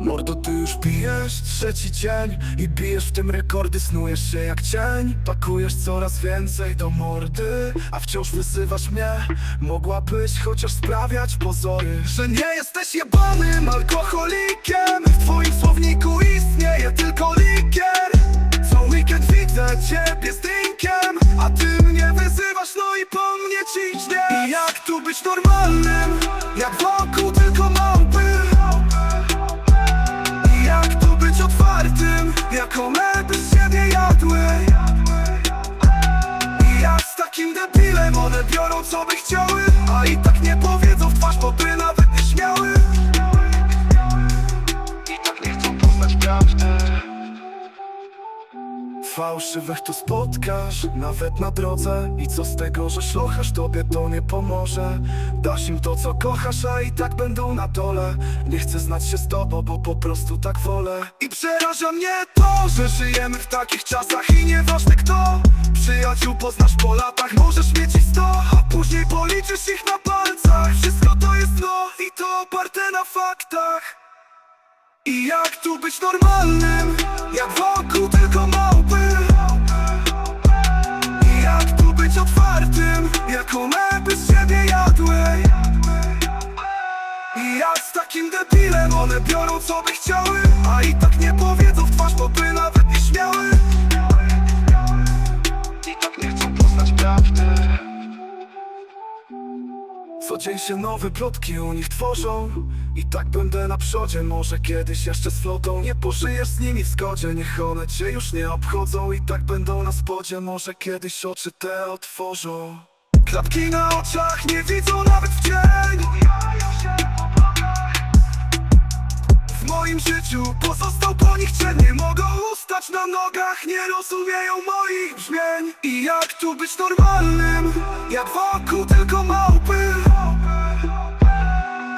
Mordo, ty już pijesz trzeci dzień I bijesz w tym rekordy, snujesz się jak cień. Pakujesz coraz więcej do mordy A wciąż wyzywasz mnie. Mogłabyś chociaż sprawiać pozory Że nie jesteś jebanym alkoholikiem. W twoim słowniku istnieje tylko likier. Co weekend widzę ciebie z drinkiem A ty tu być normalnym Jak wokół tylko małpy. I jak tu być otwartym Jak one by z siebie jadły. I jak z takim debilem one biorą co by chciały A i tak nie powiedzą w twarz, bo Fałszywych tu spotkasz, nawet na drodze. I co z tego, że szlochasz tobie to nie pomoże. Dasz im to co kochasz, a i tak będą na dole. Nie chcę znać się z tobą, bo po prostu tak wolę. I przeraża mnie to, że żyjemy w takich czasach. I nieważne kto Przyjaciół poznasz po latach, możesz mieć ich sto A później policzysz ich na palcach. Wszystko to jest no i to oparte na faktach. I jak tu być normalnym, jak wokół tylko siebie jadły I jak z takim debilem one biorą co by chciały. A i tak nie powiedzą w twarz, bo by nawet nie śmiały. I tak nie chcą poznać prawdy. Co dzień się nowe plotki u nich tworzą. I tak będę na przodzie, może kiedyś jeszcze z flotą. Nie pożyjesz z nimi w zgodzie, niech one cię już nie obchodzą. I tak będą na spodzie, może kiedyś oczy te otworzą Klapki na oczach nie widzą nawet w dzień. W moim życiu pozostał po nich cień. Nie mogą ustać na nogach, nie rozumieją moich brzmień. I jak tu być normalnym, jak wokół tylko małpy.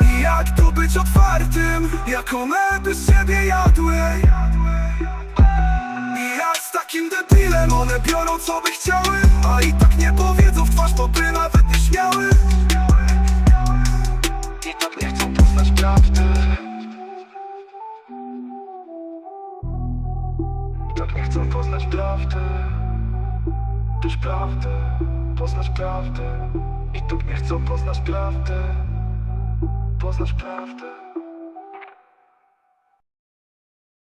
I jak tu być otwartym, jak one by z siebie jadły? I jak z takim debilem? One biorą co by chciały A i tak nie powiedzą w twarz, bo by nawet nie śmiały. I tak nie chcą poznać prawdy. Tak nie chcą poznać prawdy. Też prawdy. Poznać prawdę I tak nie chcą poznać prawdy. Poznać prawdę